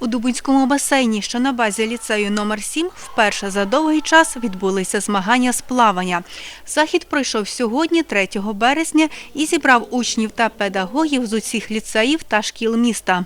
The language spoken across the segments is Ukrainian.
У Дубинському басейні, що на базі ліцею номер 7 вперше за довгий час відбулися змагання з плавання. Захід пройшов сьогодні, 3 березня, і зібрав учнів та педагогів з усіх ліцеїв та шкіл міста.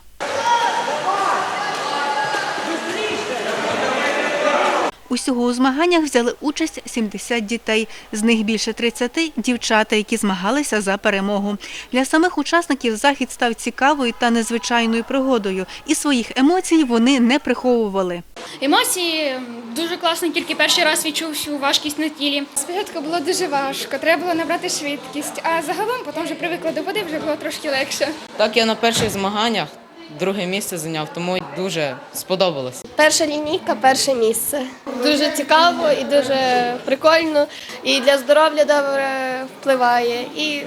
Усього у змаганнях взяли участь 70 дітей. З них більше 30 – дівчата, які змагалися за перемогу. Для самих учасників захід став цікавою та незвичайною пригодою. І своїх емоцій вони не приховували. Емоції дуже класно, тільки перший раз відчув всю важкість на тілі. Спочатку було дуже важко, треба було набрати швидкість, а загалом потім вже привикла до води, вже було трошки легше. Так я на перших змаганнях друге місце зайняв, тому дуже сподобалось. Перша лінійка, перше місце. Дуже цікаво і дуже прикольно, і для здоров'я добре впливає, і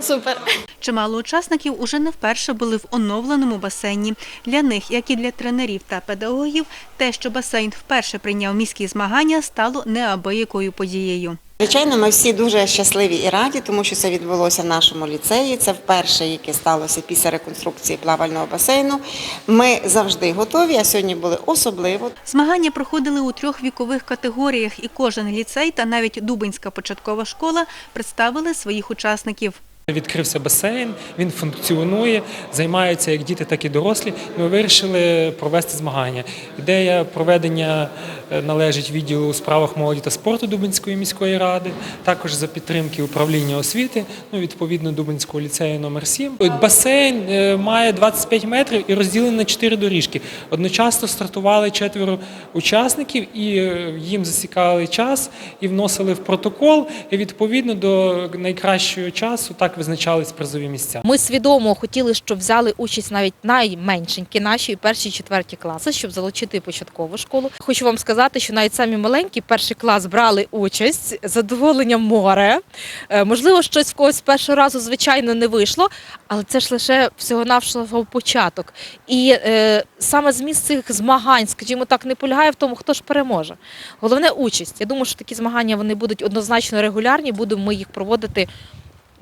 супер. Чимало учасників уже не вперше були в оновленому басейні. Для них, як і для тренерів та педагогів, те, що басейн вперше прийняв міські змагання, стало неабиякою подією. Звичайно, ми всі дуже щасливі і раді, тому що це відбулося в нашому ліцеї. Це вперше, яке сталося після реконструкції плавального басейну. Ми завжди готові, а сьогодні були особливо. Змагання проходили у трьох вікових категоріях, і кожен ліцей та навіть Дубинська початкова школа представили своїх учасників. Відкрився басейн, він функціонує, займаються як діти, так і дорослі. Ми вирішили провести змагання. Ідея проведення е, належить відділу у справах молоді та спорту Дубинської міської ради, також за підтримки управління освіти, ну відповідно Дубинського ліцею номер 7 Басейн е, має 25 метрів і розділений на 4 доріжки. Одночасно стартували четверо учасників і е, їм засікали час і вносили в протокол. І відповідно до найкращого часу так визначались призові місця. Ми свідомо хотіли, щоб взяли участь навіть найменшенькі наші перші четверті класи, щоб залучити початкову школу. Хочу вам сказати, що навіть самі маленькі перший клас брали участь, задоволення море. Е, Можливо, щось в когось першого разу, звичайно, не вийшло, але це ж лише всього-навсього початок. І е, саме зміст цих змагань, скажімо так, не полягає в тому, хто ж переможе. Головне участь. Я думаю, що такі змагання вони будуть однозначно регулярні. Будемо ми їх проводити.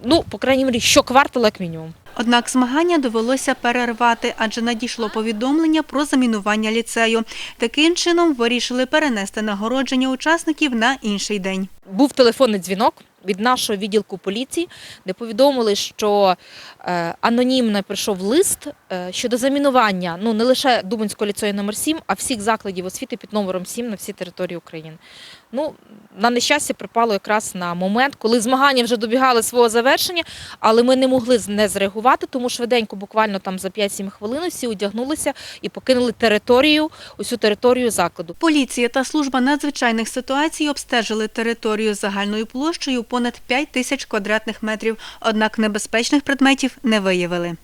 Ну, по крайній мірі, щокварталу, як мінімум. Однак змагання довелося перервати, адже надійшло повідомлення про замінування ліцею. Таким чином вирішили перенести нагородження учасників на інший день. Був телефонний дзвінок від нашого відділку поліції, де повідомили, що е, анонімно прийшов лист е, щодо замінування ну не лише Дубинського ліцею номер 7, а всіх закладів освіти під номером 7 на всій території України. Ну, на нещастя, припало якраз на момент, коли змагання вже добігали свого завершення, але ми не могли не зреагувати, тому швиденько, буквально там за 5-7 хвилин, всі одягнулися і покинули територію, усю територію закладу. Поліція та служба надзвичайних ситуацій обстежили територію загальною площею понад 5 тисяч квадратних метрів, однак небезпечних предметів не виявили.